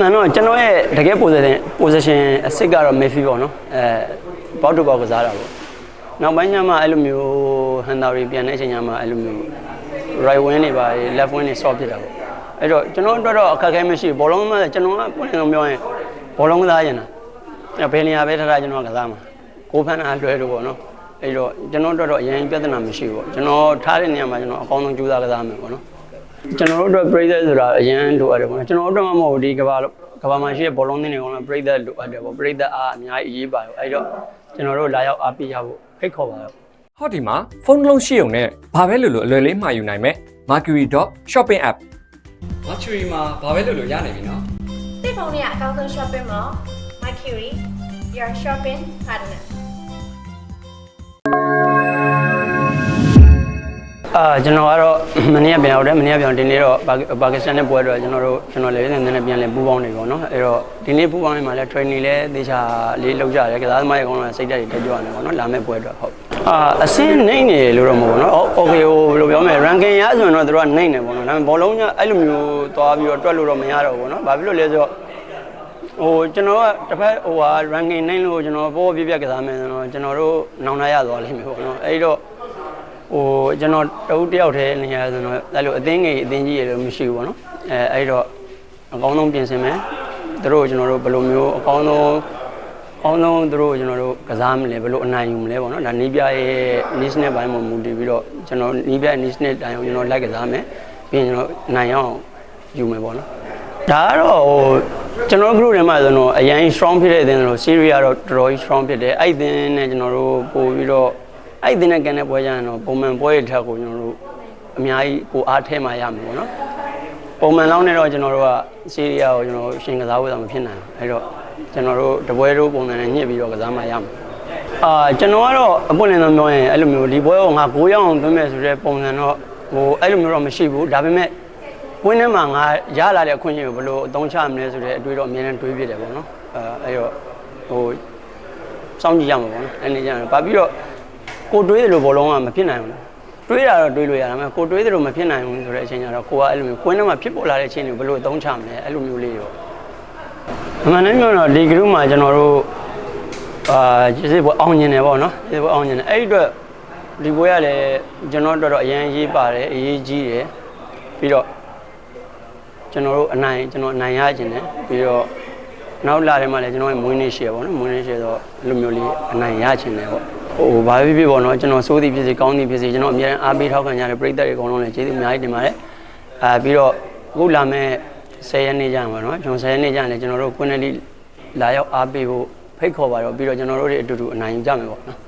မှန်တော့ကျွန်တော်ရဲ့တကယ် position position အစစ်ကတော့ Mayfield ပေါ့နော်အဲဘောက်တူဘောက်ကစားတာပေါ့နောက်ပိုင်းညမှာအဲ့လိုမျိုးဟန်တာရီပြန်တဲ့အချိန်ညမှာအဲ့လိုမျိုး right wing တွေပါ left wing တွေ soft ဖြစ်တာပေါ့အဲ့တော့ကျွန်တော်တို့တော့အခက်အခဲမရှိဘူးဘောလုံးမှကျွန်တော်ကပွင့်လုံးပြောရင်ဘောလုံးကစားရင်တာအဲ့ဘယ်နေရာပဲထားထားကျွန်တော်ကစားမှာကိုဖန်တာလွဲလို့ပေါ့နော်အဲ့တော့ကျွန်တော်တို့တော့အရင်ပြဿနာမရှိဘူးပေါ့ကျွန်တော်ထားတဲ့နေရာမှာကျွန်တော်အကောင်းဆုံးကြိုးစားကစားမယ်ပေါ့နော် ကျွန်တော်တို့အတွက်ပြည်သက်ဆိုတာအရင်လိုအပ်တယ်ပေါ့နော်ကျွန်တော်တို့အတွက်မှမဟုတ်ဘူးဒီကဘာကဘာမှာရှိတဲ့ဘောလုံးသင်းတွေကလည်းပြည်သက်လိုအပ်တယ်ပေါ့ပြည်သက်အားအများကြီးအရေးပါတယ်အဲ့တော့ကျွန်တော်တို့လာရောက်အားပေးရဖို့ဖိတ်ခေါ်ပါတော့ဟောဒီမှာဖုန်းတစ်လုံးရှိုံနဲ့ဘာပဲလို့လို့အလွယ်လေးမှာယူနိုင်မယ် Mercury.shopping app Mercury မှာဘာပဲလို့လို့ရနေပြီနော်တိတ်ဖုန်းနဲ့အကောင်းဆုံး shopping mall Mercury your shopping partner အာကျွန်တော်ကတော့မနေ့ကပြန်ရောက်တယ်မနေ့ကပြန်ဒီနေ့တော့ပါကစ္စတန်နဲ့ပွဲတော့ကျွန်တော်တို့ကျွန်တော်လည်းနည်းနည်းပြန်လဲပူးပေါင်းနေပေါ့နော်အဲ့တော့ဒီနေ့ပူးပေါင်းနေမှာလဲ training လဲသေချာလေးလုပ်ကြတယ်ကစားသမားရဲ့ကောင်းတာစိတ်ဓာတ်တွေတက်ကြွနေပေါ့နော်လာမယ့်ပွဲတော့ဟုတ်အာအစင်းနိုင်နေလို့တော့မဟုတ်ဘူးနော် okay ဟိုဘယ်လိုပြောမလဲ ranking ရဆိုရင်တော့တို့ကနိုင်နေပေါ့နော်ဒါပေမဲ့ဘောလုံးကအဲ့လိုမျိုးသွားပြီးတော့တွက်လို့တော့မရတော့ဘူးပေါ့နော်ဘာဖြစ်လို့လဲဆိုတော့ဟိုကျွန်တော်ကတစ်ဖက်ဟိုဟာ ranking နိုင်လို့ကျွန်တော်ပေါ်ပြပြကစားမယ်ဆိုတော့ကျွန်တော်တို့နောင်နာရသွားလိမ့်မယ်ပေါ့နော်အဲ့တော့ ဟိုကျွန်တော်တဦးတယောက်တည်းနေရဆိုတော့အဲ့လိုအသင်းငယ်အသင်းကြီးရလို့မရှိဘူးပေါ့နော်အဲအဲ့တော့အကောင်းဆုံးပြင်ဆင်မယ်သူတို့ကျွန်တော်တို့ဘယ်လိုမျိုးအကောင်းဆုံးအကောင်းဆုံးသူတို့ကျွန်တော်တို့ကစားမလဲဘယ်လိုအနိုင်ယူမလဲပေါ့နော်ဒါနီးပြရဲ့ niche နဲ့ဘိုင်းမှာမူတည်ပြီးတော့ကျွန်တော်နီးပြ niche နဲ့တိုင်အောင်ကျွန်တော်လိုက်ကစားမယ်ပြီးရင်ကျွန်တော်နိုင်အောင်ယူမယ်ပေါ့နော်ဒါကတော့ဟိုကျွန်တော်တို့ group ထဲမှာဆိုတော့အရင် strong ဖြစ်တဲ့အသင်းဆိုတော့ series ကတော့တော်တော်ကြီး strong ဖြစ်တယ်အဲ့ဒီအသင်းနဲ့ကျွန်တော်တို့ပို့ပြီးတော့ အဲ့ဒီအသင်းနဲ့ကန်တဲ့ပွဲကြရင်တော့ပုံမှန်ပွဲတွေထက်ကိုကျွန်တော်တို့အများကြီးကိုအားထဲမှာရမှာပေါ့နော်ပုံမှန်လောက်နဲ့တော့ကျွန်တော်တို့က series ကိုကျွန်တော်ရှင်ကစားဖို့တော့မဖြစ်နိုင်ဘူးအဲ့တော့ကျွန်တော်တို့တပွဲတို့ပုံစံနဲ့ညှစ်ပြီးတော့ကစားမှရမှာအာကျွန်တော်ကတော့အပွင့်လင်းဆုံးပြောရင်အဲ့လိုမျိုးဒီပွဲကိုငါ9ရောက်အောင်သွင်းမယ်ဆိုတဲ့ပုံစံတော့ဟိုအဲ့လိုမျိုးတော့မရှိဘူးဒါပေမဲ့ဝင်းထဲမှာငါရလာတဲ့အခွင့်အရေးကိုဘယ်လိုအသုံးချမလဲဆိုတဲ့အတွေ့တော့အများနဲ့တွေးပြတယ်ပေါ့နော်အဲအဲ့တော့ဟိုစောင့်ကြည့်ရမှာပေါ့နော်အဲ့ဒီကျရင်ဘာပြီးတော့ ကိုတွေးတယ်လို့ဘောလုံးကမဖြစ်နိုင်ဘူးတွေးတာတော့တွေးလို့ရတာမယ်ကိုတွေးတယ်လို့မဖြစ်နိုင်ဘူးဆိုတဲ့အချိန်ကျတော့ကိုကအဲ့လိုမျိုးကွင်းထဲမှာဖြစ်ပေါ်လာတဲ့အချိန်ကိုဘယ်လိုအသုံးချမလဲအဲ့လိုမျိုးလေးရောအမှန်တမ်းပြောတော့ဒီ group မှာကျွန်တော်တို့အာကျေးဇူးပေါ်အောင်ညင်တယ်ပေါ့နော်ကျေးဇူးပေါ်အောင်ညင်တယ်အဲ့ဒီအတွက်ဒီပွဲကလည်းကျွန်တော်တို့တော့အရင်ရေးပါတယ်အရေးကြီးတယ်ပြီးတော့ကျွန်တော်တို့အနိုင်ကျွန်တော်အနိုင်ရခြင်းတယ်ပြီးတော့နောက်လာတယ်မှလည်းကျွန်တော်ရဲ့မွေးနေ့ရှိရပေါ့နော်မွေးနေ့ရှိတော့အဲ့လိုမျိုးလေးအနိုင်ရခြင်းတယ်ပေါ့ ဟိုဘာဖြစ်ဖြစ်ပေါ့နော်ကျွန်တော်စိုးသည်ဖြစ်စေကောင်းသည်ဖြစ်စေကျွန်တော်အများအားပေးထောက်ခံကြတဲ့ပရိသတ်တွေအကုန်လုံးလည်းကျေးဇူးအများကြီးတင်ပါတယ်အာပြီးတော့အခုလာမဲ့10ရက်နေ့ကျရင်ပေါ့နော်ကျွန်တော်10ရက်နေ့ကျရင်လည်းကျွန်တော်တို့ကွန်းနယ်လီလာရောက်အားပေးဖို့ဖိတ်ခေါ်ပါတော့ပြီးတော့ကျွန်တော်တို့တွေအတူတူအနိုင်ယူကြမယ်ပေါ့နော်